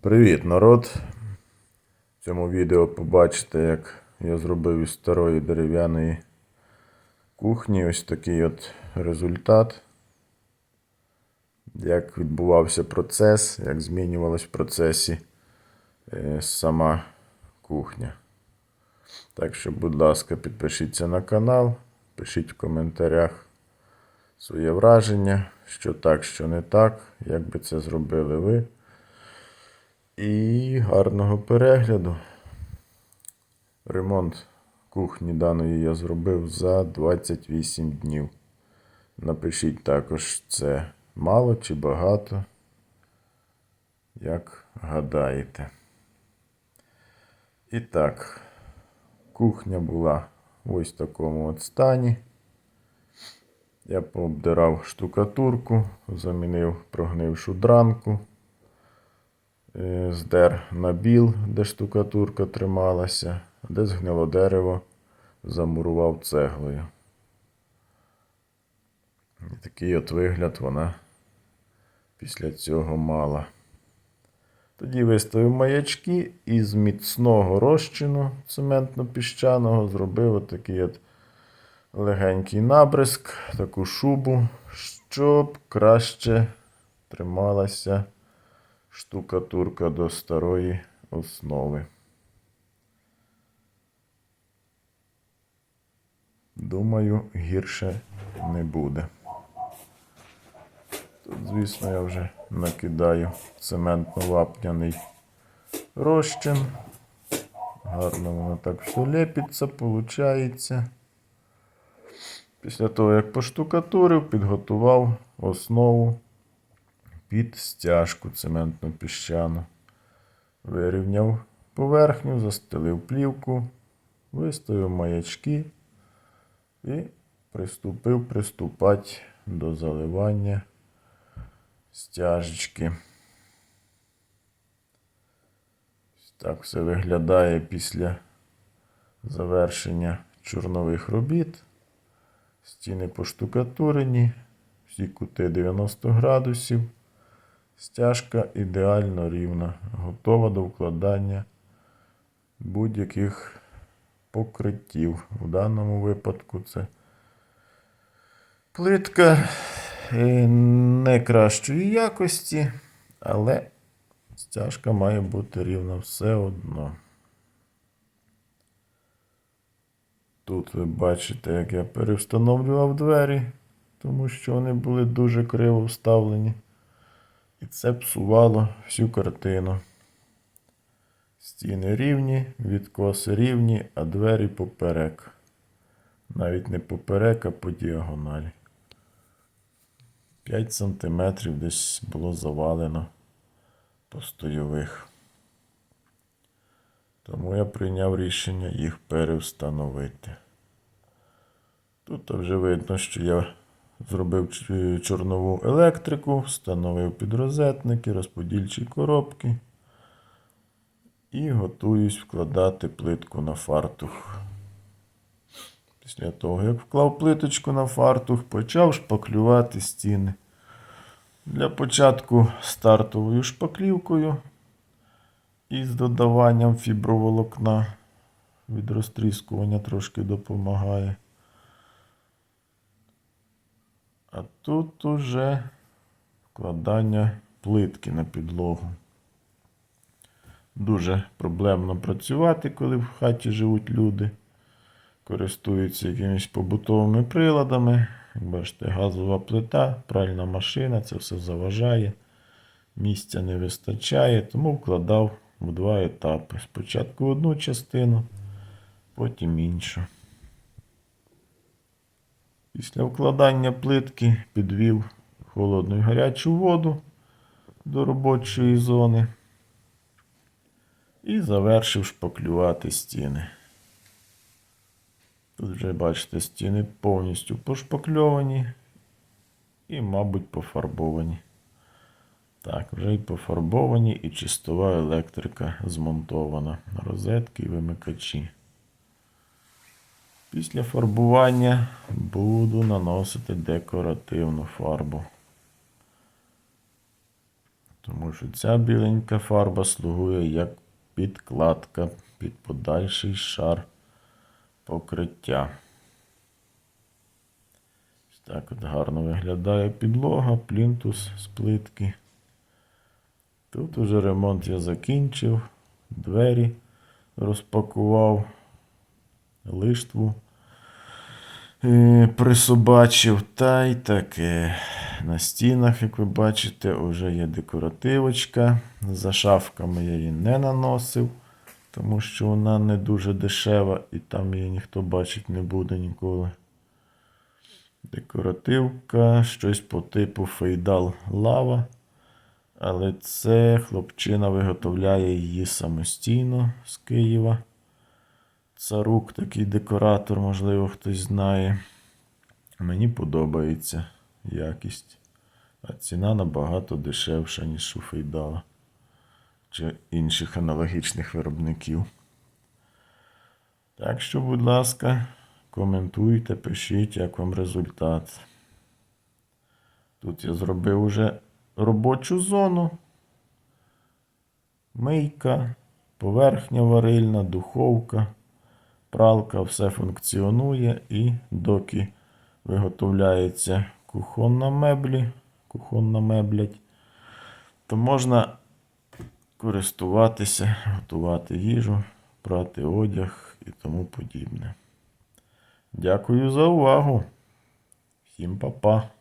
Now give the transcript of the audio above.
Привіт, народ! В цьому відео побачите, як я зробив із старої дерев'яної кухні ось такий от результат. Як відбувався процес, як змінювалась в процесі е, сама кухня. Так що, будь ласка, підпишіться на канал, пишіть в коментарях своє враження, що так, що не так, як би це зробили ви. І гарного перегляду. Ремонт кухні даної я зробив за 28 днів. Напишіть також, це мало чи багато, як гадаєте. І так, кухня була в ось такому от стані. Я пообдирав штукатурку, замінив прогнившу дранку. Е, здер набіл, де штукатурка трималася, де згнило дерево, замурував цеглою. І такий от вигляд вона після цього мала. Тоді виставив маячки і з міцного розчину цементно-піщаного зробив отакий от легенький набризк, таку шубу, щоб краще трималася штукатурка до старої основи. Думаю, гірше не буде. Тут, звісно, я вже накидаю цементно-вапняний розчин. Гарно воно так все лепиться, виходить. Після того, як поштукатурив, підготував основу під стяжку цементну піщану. Вирівняв поверхню, застелив плівку, виставив маячки і приступив приступати до заливання стяжечки. Так все виглядає після завершення чорнових робіт. Стіни поштукатурені, всі кути 90 градусів. Стяжка ідеально рівна, готова до вкладання будь-яких покриттів. В даному випадку це плитка не кращої якості, але стяжка має бути рівна все одно. Тут ви бачите, як я перевстановлював двері, тому що вони були дуже криво вставлені. І це псувало всю картину. Стіни рівні, відкоси рівні, а двері поперек. Навіть не поперек, а по діагоналі. 5 сантиметрів десь було завалено по стойових. Тому я прийняв рішення їх перевстановити. Тут вже видно, що я Зробив чорнову електрику, встановив підрозетники, розподільчі коробки. І готуюсь вкладати плитку на фартух. Після того, як вклав плиточку на фартух, почав шпаклювати стіни. Для початку стартовою шпаклівкою із додаванням фіброволокна від розтріскування трошки допомагає. А тут уже вкладання плитки на підлогу. Дуже проблемно працювати, коли в хаті живуть люди, користуються якимись побутовими приладами. Бачите, газова плита, пральна машина, це все заважає. Місця не вистачає, тому вкладав в два етапи. Спочатку одну частину, потім іншу. Після вкладання плитки підвів холодну і гарячу воду до робочої зони і завершив шпаклювати стіни. Тут вже, бачите, стіни повністю пошпакльовані і, мабуть, пофарбовані. Так, вже і пофарбовані, і чистова електрика змонтована. Розетки і вимикачі. Після фарбування буду наносити декоративну фарбу. Тому що ця біленька фарба слугує як підкладка під подальший шар покриття. Ось так от гарно виглядає підлога, плінтус з плитки. Тут уже ремонт я закінчив, двері розпакував, лиштву е, присобачив, та й таке. На стінах, як ви бачите, вже є декоративочка. За шафками я її не наносив, тому що вона не дуже дешева і там її ніхто бачить не буде ніколи. Декоративка, щось по типу фейдал лава. Але це хлопчина виготовляє її самостійно з Києва. Царук такий декоратор, можливо, хтось знає. Мені подобається якість. А ціна набагато дешевша, ніж у Фейдала чи інших аналогічних виробників. Так що, будь ласка, коментуйте, пишіть, як вам результат. Тут я зробив уже робочу зону. Мийка, поверхня варильна, духовка, пралка, все функціонує і доки виготовляється кухонна меблі, кухонна меблять, то можна користуватися, готувати їжу, прати одяг і тому подібне. Дякую за увагу. Всім па-па.